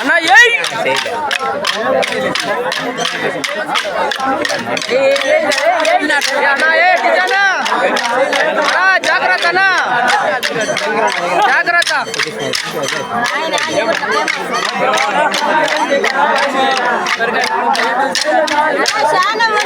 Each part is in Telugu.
అన్న ఏయ్! అన్న ఏ జాగ్రత్త అన్నా. జాగ్రత్త. చాలా మంది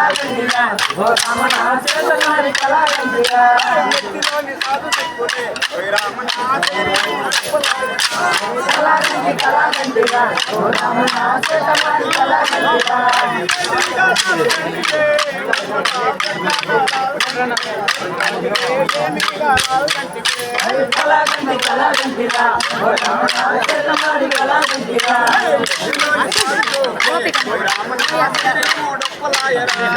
ఉన్నారు అన్నా ఎంటెండ్ గారు అజీ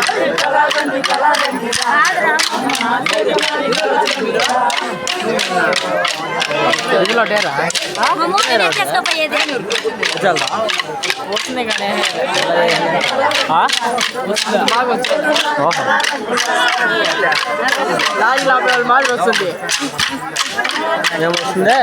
ఇందులో డేరా తీసుకుపోయేది రాజు లోపల మాదిరి వస్తుంది ఏమొస్తుంది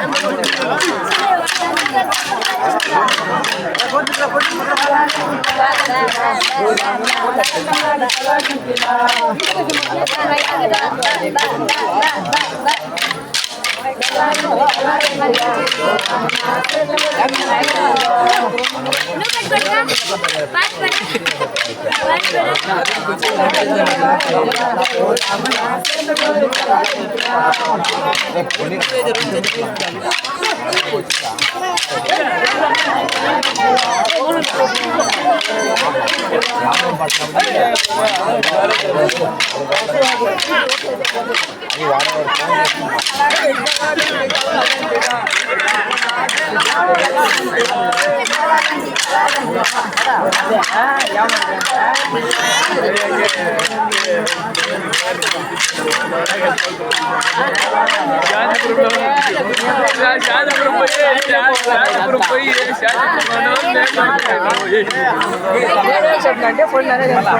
Jangan Lu kan 아니 와라 ஜாதபுரம் போய் ஜாதபுரம் போய் ஜாதபுரம் போய்